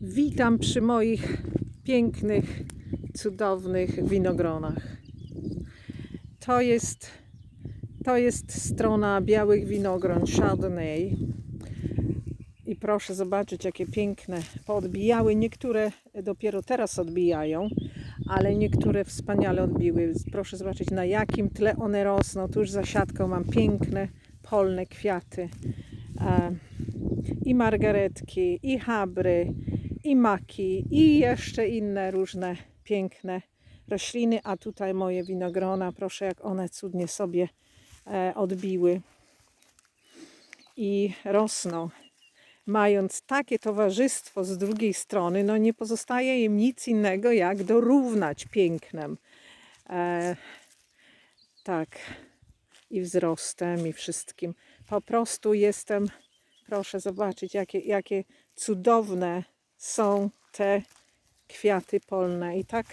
Witam przy moich pięknych, cudownych winogronach. To jest, to jest strona białych winogron Chardonnay. I proszę zobaczyć, jakie piękne poodbijały. Niektóre dopiero teraz odbijają, ale niektóre wspaniale odbiły. Proszę zobaczyć, na jakim tle one rosną. Tuż za siatką mam piękne, polne kwiaty. E, I margaretki, i habry, i maki, i jeszcze inne różne piękne rośliny. A tutaj moje winogrona, proszę, jak one cudnie sobie e, odbiły i rosną mając takie towarzystwo z drugiej strony, no nie pozostaje im nic innego, jak dorównać pięknem. E, tak, i wzrostem, i wszystkim. Po prostu jestem, proszę zobaczyć, jakie, jakie cudowne są te kwiaty polne. I tak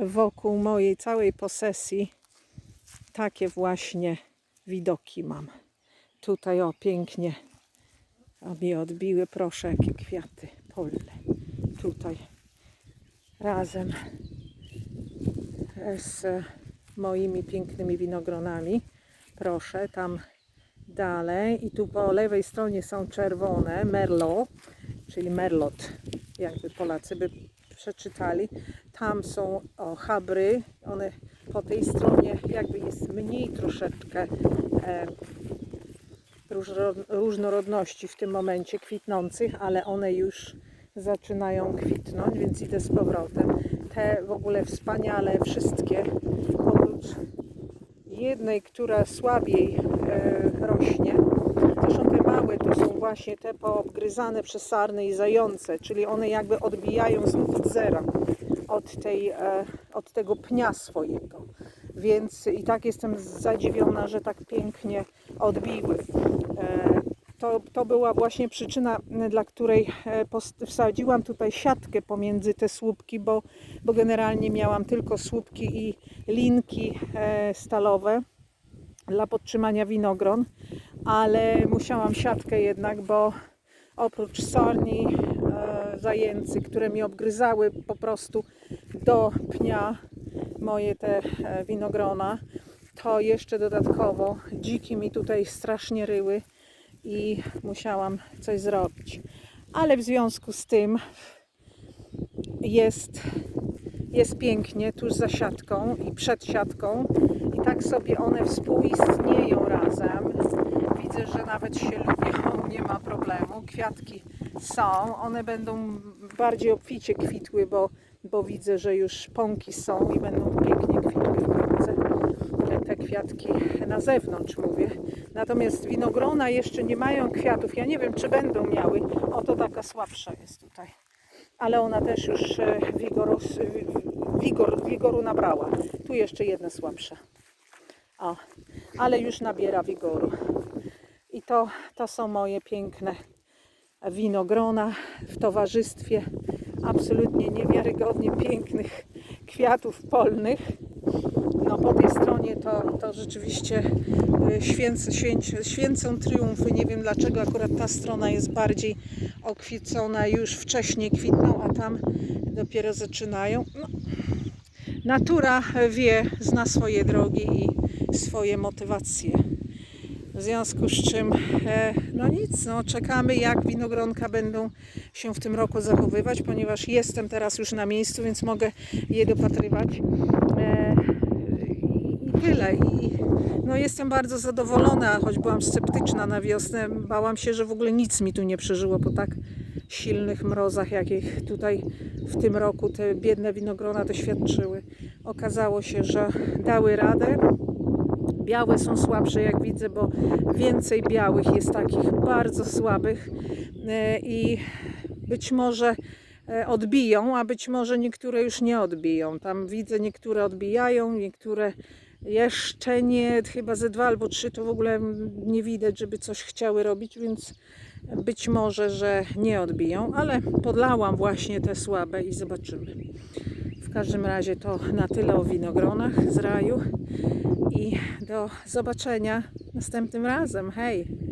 wokół mojej całej posesji takie właśnie widoki mam. Tutaj o pięknie aby odbiły, proszę, jakie kwiaty polne. Tutaj razem z moimi pięknymi winogronami. Proszę, tam dalej. I tu po lewej stronie są czerwone merlot, czyli merlot, jakby Polacy by przeczytali. Tam są o. One po tej stronie jakby jest mniej troszeczkę e, różno- różnorodności w tym momencie kwitnących, ale one już zaczynają kwitnąć, więc idę z powrotem. Te w ogóle wspaniale wszystkie, oprócz jednej, która słabiej e, rośnie. Zresztą małe to są właśnie te poobgryzane przez sarny i zające, czyli one jakby odbijają znów od zera, od, tej, e, od tego pnia swojego. Więc i tak jestem zadziwiona, że tak pięknie odbiły. E, To, to była właśnie przyczyna, dla której e, wsadziłam tutaj siatkę pomiędzy te słupki, bo, bo generalnie miałam tylko słupki i linki stalowe dla podtrzymania winogron, ale musiałam siatkę jednak, bo oprócz sarni, e, zajęcy, które mi obgryzały po prostu do pnia moje te e, winogrona, to jeszcze dodatkowo dziki mi tutaj strasznie ryły i musiałam coś zrobić. Ale w związku z tym jest, jest pięknie tuż za siatką i przed siatką tak sobie one współistnieją razem. Widzę, że nawet się lubią, nie ma problemu. Kwiatki są, one będą bardziej obficie kwitły, bo, bo widzę, że już pąki są i będą pięknie kwitły wkrótce. Te, te kwiatki na zewnątrz mówię. Natomiast winogrona jeszcze nie mają kwiatów. Ja nie wiem, czy będą miały. Oto taka słabsza jest tutaj. Ale ona też już e, wigoru, wigor, wigoru nabrała. Tu jeszcze jedna słabsza. O, ale już nabiera wigoru. I to, to są moje piękne winogrona w towarzystwie absolutnie niewiarygodnie pięknych kwiatów polnych. No po tej stronie to, to rzeczywiście y, święc, święc, święcą triumfy. Nie wiem dlaczego akurat ta strona jest bardziej okwicona, już wcześniej kwitną, a tam dopiero zaczynają. No, natura wie, zna swoje drogi i swoje motywacje. W związku z czym, e, no nic, no czekamy jak winogronka będą się w tym roku zachowywać, ponieważ jestem teraz już na miejscu, więc mogę je dopatrywać. Tyle. I no jestem bardzo zadowolona, choć byłam sceptyczna na wiosnę. Bałam się, że w ogóle nic mi tu nie przeżyło po tak silnych mrozach, jakich tutaj w tym roku te biedne winogrona doświadczyły. Okazało się, że dały radę. Białe są słabsze, jak widzę, bo więcej białych jest takich bardzo słabych e, i być może e, odbiją, a być może niektóre już nie odbiją. Tam widzę, niektóre odbijają, niektóre jeszcze nie, chyba ze dwa albo trzy to w ogóle nie widać, żeby coś chciały robić, więc być może, że nie odbiją, ale podlałam właśnie te słabe i zobaczymy. W każdym razie to na tyle o winogronach z raju i do zobaczenia następnym razem. Hej!